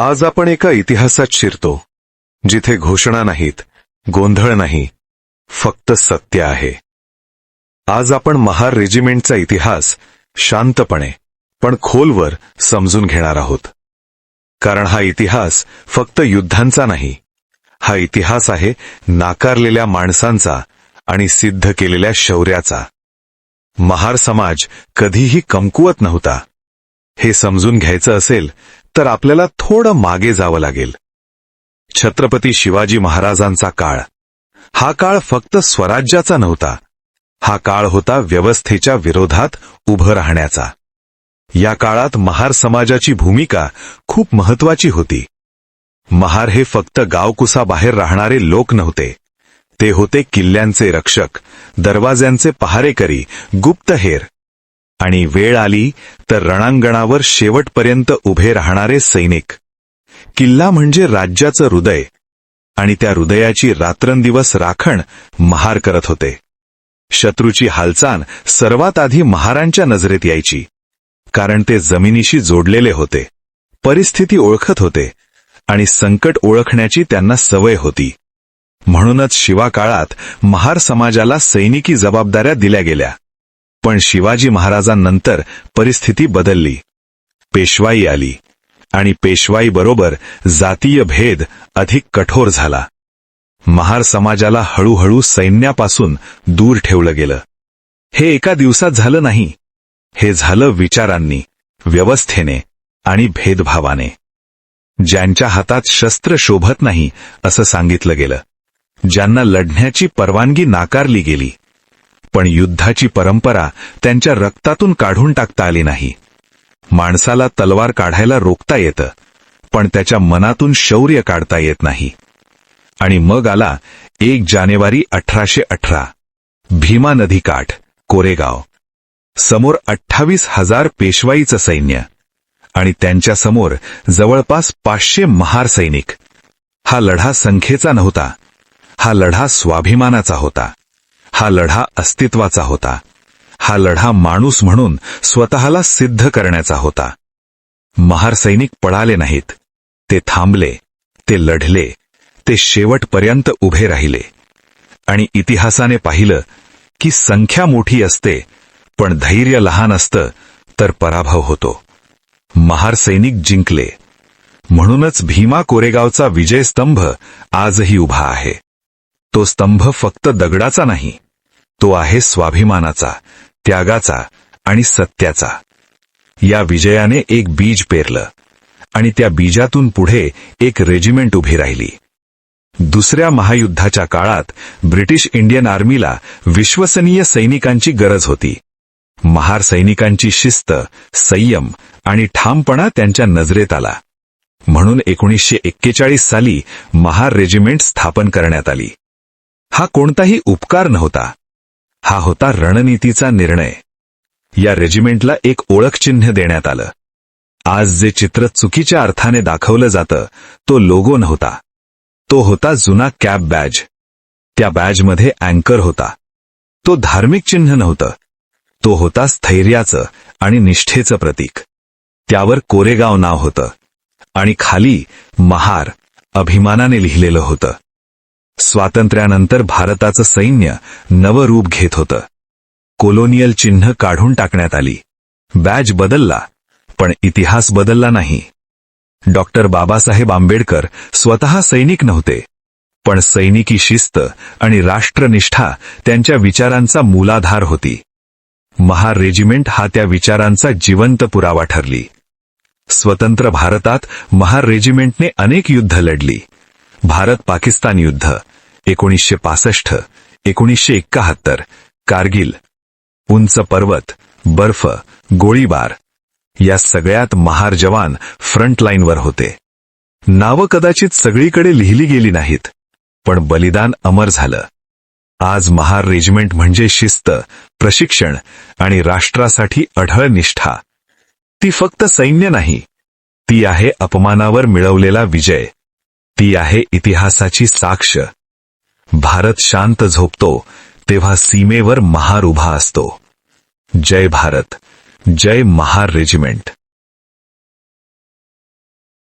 आज आपण एका इतिहासात शिरतो जिथे घोषणा नाहीत गोंधळ नाही फक्त सत्य आहे. आज आपण महार रेजिमेंटचा इतिहास शांतपणे पण खोलवर समजून घेणार आहोत. कारण हा इतिहास फक्त युद्धांचा नाही हा इतिहास आहे नाकारलेल्या माणसांचा आणि सिद्ध केलेल्या शौर्याचा. महार समाज कधीही कमकुवत नव्हता. हे समजून घ्यायचं असेल तर आपल्याला थोडं मागे जावं लागेल. छत्रपती शिवाजी महाराजांचा काळ. हा काळ फक्त स्वराज्याचा नव्हता. हा काळ होता व्यवस्थेच्या विरोधात उभं राहण्याचा. या काळात महार समाजाची भूमिका खूप महत्वाची होती. महार हे फक्त गावकुसाबाहेर राहणारे लोक नव्हते. ते होते किल्ल्यांचे रक्षक दरवाज्यांचे पहारेकरी गुप्तहेर. आणि वेळ आली तर रणांगणावर शेवटपर्यंत उभे राहणारे सैनिक. किल्ला म्हणजे राज्याचं हृदय. आणि त्या हृदयाची रात्रंदिवस राखण महार करत होते. शत्रूची हालचाल सर्वात आधी महारांच्या नजरेत यायची. कारण ते जमिनीशी जोडलेले होते. परिस्थिती ओळखत होते. आणि संकट ओळखण्याची त्यांना सवय होती. म्हणूनच शिवा काळात महार समाजाला सैनिकी जबाबदाऱ्या दिल्या गेल्या. पण शिवाजी महाराजांनंतर परिस्थिती बदलली. पेशवाई आली. आणि पेशवाई बरोबर जातीय भेद अधिक कठोर झाला. महार समाजाला हळूहळू सैन्यापासून दूर ठेवलं गेलं. हे एका दिवसात झालं नाही. हे झालं विचारांनी व्यवस्थेने आणि भेदभावाने. ज्यांच्या हातात शस्त्र शोभत नाही असं सांगितलं गेलं. ज्यांना लढण्याची परवानगी नाकारली गेली. पण युद्धाची परंपरा त्यांच्या रक्तातून काढून टाकता आली नाही. माणसाला तलवार काढायला रोखता येतं पण त्याच्या मनातून शौर्य काढता येत नाही. आणि मग आला एक जानेवारी अठराशे अठरा. भीमा नदी काठ कोरेगाव. समोर अठ्ठावीस हजार पेशवाईचं सैन्य आणि त्यांच्यासमोर जवळपास पाचशे महार सैनिक. हा लढा संख्येचा नव्हता हा लढा स्वाभिमानाचा होता. हा लढा अस्तित्वाचा होता. हा लढा माणूस म्हणून स्वतःला सिद्ध करण्याचा होता. महार सैनिक पळाले नाहीत. ते थांबले ते लढले ते शेवटपर्यंत उभे राहिले. आणि इतिहासाने पाहिलं की संख्या मोठी असते पण धैर्य लहान असतं तर पराभव होतो. महार सैनिक जिंकले. म्हणूनच भीमा कोरेगावचा विजयस्तंभ आजही उभा आहे. तो स्तंभ फक्त दगडाचा नाही तो आहे स्वाभिमानाचा त्यागाचा आणि सत्याचा. या विजयाने एक बीज पेरलं आणि त्या बीजातून पुढे एक रेजिमेंट उभी राहिली. दुसऱ्या महायुद्धाच्या काळात ब्रिटिश इंडियन आर्मीला विश्वसनीय सैनिकांची गरज होती. महार सैनिकांची शिस्त संयम आणि ठामपणा त्यांच्या नजरेत आला. म्हणून एकोणीसशे एक्केचाळीस साली महार रेजिमेंट स्थापन करण्यात आली. हा कोणताही उपकार नव्हता. हा होता रणनीतीचा निर्णय. या रेजिमेंटला एक ओळखचिन्ह देण्यात आलं. आज जे चित्र चुकीच्या अर्थाने दाखवलं जातं तो लोगो नव्हता. तो होता जुना कॅब बॅज. त्या बॅजमध्ये अँकर होता. तो धार्मिक चिन्ह नव्हतं. तो होता स्थैर्याचं आणि निष्ठेचं प्रतीक. त्यावर कोरेगाव नाव होतं. आणि खाली महार अभिमानाने लिहिलेलं होतं. स्वातंत्र्यानंतर भारताचं सैन्य नवरूप घेत होतं. कोलोनियल चिन्ह काढून टाकण्यात आली. बॅज बदलला पण इतिहास बदलला नाही. डॉक्टर बाबासाहेब आंबेडकर स्वतः सैनिक नव्हते पण सैनिकी शिस्त आणि राष्ट्रनिष्ठा त्यांच्या विचारांचा मूलाधार होती. महार रेजिमेंट हा त्या विचारांचा जिवंत पुरावा ठरली. स्वतंत्र भारतात महार रेजिमेंटने अनेक युद्ध लढली. भारत पाकिस्तान युद्ध एकोणीसशे पासष्ट एकोणीसशे एक्काहत्तर कारगिल उंच पर्वत बर्फ गोळीबार या सगळ्यात महार जवान फ्रंटलाईनवर होते. नावं कदाचित सगळीकडे लिहिली गेली नाहीत पण बलिदान अमर झालं. आज महार रेजिमेंट म्हणजे शिस्त प्रशिक्षण आणि राष्ट्रासाठी अढळ निष्ठा. ती फक्त सैन्य नाही ती आहे अपमानावर मिळवलेला विजय. ती आहे इतिहासाची साक्ष. भारत शांत झोपतो तेव्हा सीमेवर महार उभा असतो. जय भारत जय महार रेजिमेंट.